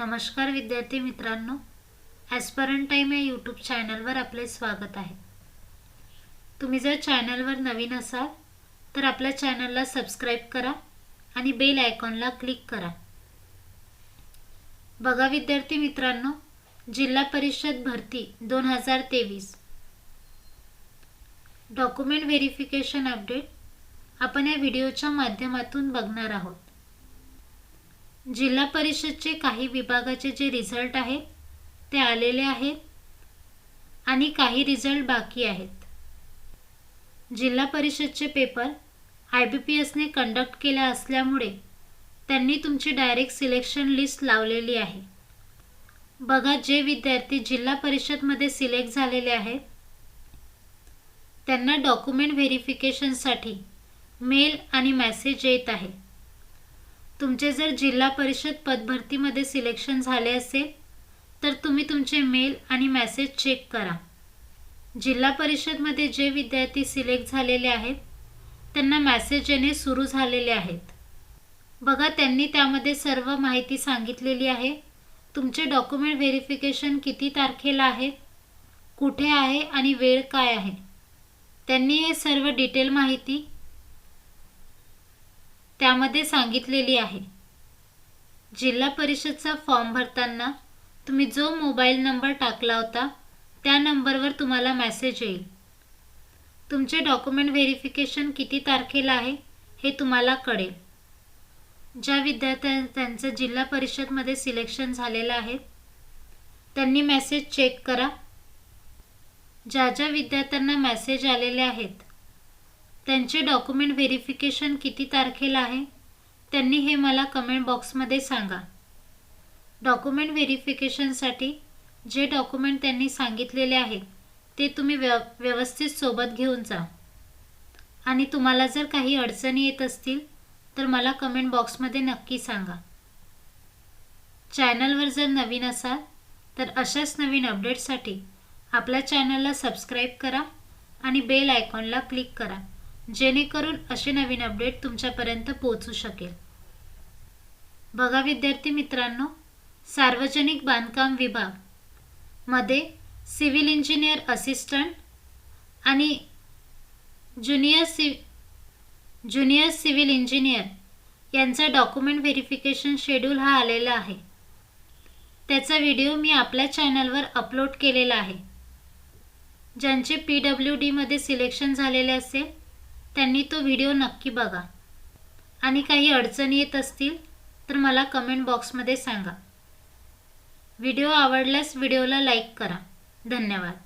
नमस्कार विद्यार्थी मित्रांनो ॲस्परंट टाईम या यूट्यूब चॅनलवर आपले स्वागत आहे. तुम्ही जर चॅनलवर नवीन असाल तर आपल्या चॅनलला सबस्क्राईब करा आणि बेल आयकॉनला क्लिक करा. बघा विद्यार्थी मित्रांनो जिल्हा परिषद भरती दोन हजार तेवीस. डॉक्युमेंट व्हेरिफिकेशन अपडेट आपण या व्हिडिओच्या माध्यमातून बघणार आहोत. जिल्हा परिषदचे काही विभागाचे जे रिझल्ट आहेत ते आलेले आहेत आणि काही रिझल्ट बाकी आहेत. जिल्हा परिषदचे पेपर आय बी पी एसने कंडक्ट केल्या असल्यामुळे त्यांनी तुमची डायरेक्ट सिलेक्शन लिस्ट लावलेली आहे. बघा जे विद्यार्थी जिल्हा परिषदमध्ये सिलेक्ट झालेले आहेत त्यांना डॉक्युमेंट व्हेरिफिकेशनसाठी मेल आणि मॅसेज येत आहे. तुमचे जर जिल्हा परिषद पदभरतीमध्ये सिलेक्शन झाले असेल तर तुम्ही तुमचे मेल आणि मॅसेज चेक करा. जिल्हा परिषदमध्ये जे विद्यार्थी सिलेक्ट झालेले आहेत त्यांना मॅसेज येणे सुरू झालेले आहेत. बघा त्यांनी त्यामध्ये सर्व माहिती सांगितलेली आहे. तुमचे डॉक्युमेंट व्हेरिफिकेशन किती तारखेला आहे कुठे आहे आणि वेळ काय आहे? त्यांनी हे सर्व डिटेल माहिती त्यामध्ये सांगितलेली आहे. जिल्हा परिषदचा फॉर्म भरताना तुम्ही जो मोबाईल नंबर टाकला होता त्या नंबरवर तुम्हाला मॅसेज येईल. तुमचे डॉक्युमेंट व्हेरिफिकेशन किती तारखेला आहे हे तुम्हाला कळेल. ज्या विद्यार्थ्यां त्यांचं जिल्हा परिषदमध्ये सिलेक्शन झालेलं आहे त्यांनी मॅसेज चेक करा. ज्या ज्या विद्यार्थ्यांना मॅसेज आलेले आहेत त्यांचे डॉक्युमेंट व्हेरिफिकेशन किती तारखेला आहे त्यांनी हे मला कमेंट बॉक्समध्ये सांगा. डॉक्युमेंट व्हेरिफिकेशनसाठी जे डॉक्युमेंट त्यांनी सांगितलेले आहे ते तुम्ही व्यव व्यवस्थित सोबत घेऊन जा. आणि तुम्हाला जर काही अडचणी येत असतील तर मला कमेंट बॉक्समध्ये नक्की सांगा. चॅनलवर जर नवीन असाल तर अशाच नवीन अपडेटसाठी आपल्या चॅनलला सबस्क्राईब करा आणि बेल आयकॉनला क्लिक करा. जेणेकरून असे नवीन अपडेट तुमच्यापर्यंत पोहोचू शकेल. बघा विद्यार्थी मित्रांनो सार्वजनिक बांधकाम विभागमध्ये सिव्हिल इंजिनियर असिस्टंट आणि ज्युनियर सि ज्युनियर सिव्हिल इंजिनियर यांचा डॉक्युमेंट व्हेरिफिकेशन शेड्यूल हा आलेला आहे. त्याचा व्हिडिओ मी आपल्या चॅनलवर अपलोड केलेला आहे. ज्यांचे पी डब्ल्यू डीमध्ये सिलेक्शन झालेले असेल त्यांनी तो व्हिडिओ नक्की बघा. आणि काही अडचणी येत असतील तर मला कमेंट बॉक्समध्ये सांगा. व्हिडिओ आवडल्यास व्हिडिओला लाईक करा. धन्यवाद.